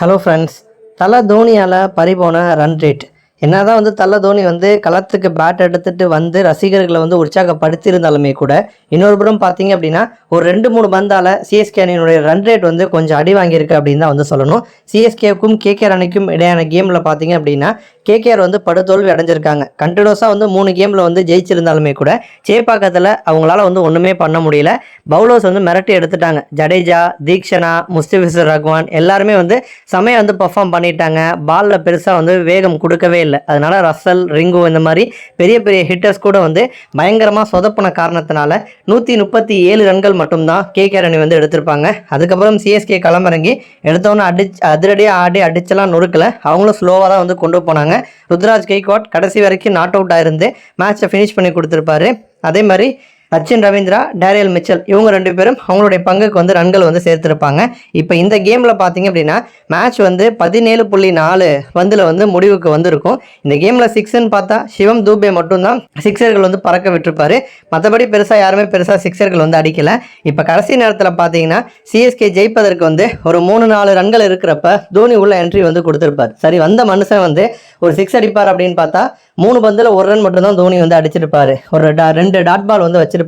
Hello friends தலை தோனியால் பறிபோன run rate என்னதான் வந்து தள்ள தோனி வந்து களத்துக்கு பேட் எடுத்துட்டு வந்து ரசிகர்களை வந்து உற்சாகப்படுத்தியிருந்தாலுமே கூட இன்னொரு புறம் பார்த்தீங்க அப்படின்னா ஒரு ரெண்டு மூணு பந்தால் சிஎஸ்கே அணியினுடைய ரன் ரேட் வந்து கொஞ்சம் அடி வாங்கியிருக்கு அப்படின்னு தான் வந்து சொல்லணும். சிஎஸ்கேவுக்கும் கேகேஆர் அணிக்கும் இடையான கேமில் பார்த்தீங்க அப்படின்னா கேகேஆர் வந்து படுதோல்வி அடைஞ்சிருக்காங்க. கண்டினியூஸாக வந்து மூணு கேமில் வந்து ஜெயிச்சிருந்தாலுமே கூட சேப்பாக்கத்தில் அவங்களால வந்து ஒன்றுமே பண்ண முடியல. பவுலர்ஸ் வந்து மிரட்டி எடுத்துட்டாங்க. ஜடேஜா தீக்ஷனா முஸ்திபிசர் ரஹ்மான் எல்லாருமே வந்து சமயம் வந்து பர்ஃபார்ம் பண்ணிட்டாங்க. பாலில் பெருசாக வந்து வேகம் கொடுக்கவே இல்லை. அதனால ரசல் ரிங்கு இந்த மாதிரி பெரிய பெரிய ஹிட்டர்ஸ் கூட வந்து பயங்கரமாக சொதப்பின காரணத்தினால நூற்றி முப்பத்தி ஏழு ரன்கள் மட்டும்தான் கேகேஆர் அணி வந்து எடுத்திருப்பாங்க. அதுக்கப்புறம் சிஎஸ்கே களமிறங்கி எடுத்தோன்னே அடிச்சு அதிரடியாக ஆடி அடிச்செல்லாம் நொறுக்கல. அவங்களும் ஸ்லோவாக தான் வந்து கொண்டு போனாங்க. ருத்ராஜ் கெய்க்வாட் கடைசி வரைக்கும் நாட் அவுட் ஆயிருந்து மேட்சை ஃபினிஷ் பண்ணி கொடுத்துருப்பாரு. அதே மாதிரி சச்சின் ரவீந்திரா டேரியல் மிச்சல் இவங்க ரெண்டு பேரும் அவங்களுடைய பங்குக்கு வந்து ரன்கள் வந்து சேர்த்துருப்பாங்க. இப்போ இந்த கேமில் பார்த்தீங்க அப்படின்னா மேட்ச் வந்து பதினேழு புள்ளி நாலு பந்தில் வந்து முடிவுக்கு வந்திருக்கும். இந்த கேமில் சிக்ஸ்ன்னு பார்த்தா சிவம் தூபே மட்டும்தான் சிக்ஸர்கள் வந்து பறக்க விட்டுருப்பாரு. மற்றபடி பெருசாக யாருமே பெருசாக சிக்ஸர்கள் வந்து அடிக்கலை. இப்போ கடைசி நேரத்தில் பார்த்தீங்கன்னா சிஎஸ்கே ஜெயிப்பதற்கு வந்து ஒரு மூணு நாலு ரன்கள் இருக்கிறப்ப தோனி உள்ள என்ட்ரி வந்து கொடுத்துருப்பார். சரி வந்த மனுஷன் வந்து ஒரு சிக்ஸ் அடிப்பார் அப்படின்னு பார்த்தா மூணு பந்தில் ஒரு ரன் மட்டும்தான் தோனி வந்து அடிச்சிருப்பாரு. ஒரு டா- ரெண்டு டாட் பால் வந்து வச்சிருப்பாரு.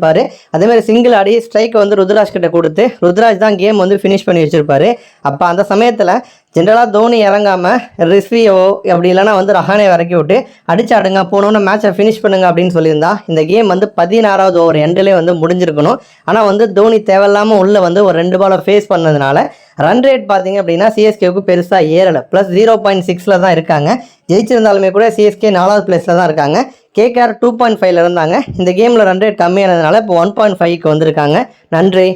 அதே மாதிரி சிங்கிள் ஆடி ஸ்ட்ரைக் வந்து ருத்ராஜ் கிட்ட கொடுத்து ருத்ராஜ் தான் கேம் வந்து ஃபினிஷ் பண்ணி வச்சிருப்பாரு. அப்போ அந்த சமயத்தில் ஜென்ரலாக தோனி இறங்காமல் ரிஸ்வியோ அப்படி இல்லைனா வந்து ரஹானே இறக்கி விட்டு அடிச்சாடுங்க போனோன்னு மேட்சை ஃபினிஷ் பண்ணுங்க அப்படின்னு சொல்லியிருந்தா இந்த கேம் வந்து பதினாறாவது ஓவர் எண்டிலே வந்து முடிஞ்சிருக்கணும். ஆனால் வந்து தோனி தேவையில்லாமல் உள்ளே வந்து ஒரு ரெண்டு பாலை ஃபேஸ் பண்ணதுனால ரன் ரேட் பார்த்தீங்க அப்படின்னா சிஎஸ்கேவுக்கு பெருசாக ஏறலை. ப்ளஸ் ஜீரோ பாயிண்ட் சிக்ஸில் தான் இருக்காங்க. ஜெயிச்சிருந்தாலுமே கூட சிஎஸ்கே நாலாவது பிளேஸில் தான் இருக்காங்க. கேகேஆர் டூ பாயிண்ட் ஃபைவ்ல இருந்தாங்க. இந்த கேமில் ரன் ரேட் கம்மியானதுனால இப்போ ஒன் பாயிண்ட் ஃபைவ்க்கு வந்திருக்காங்க. நன்றி.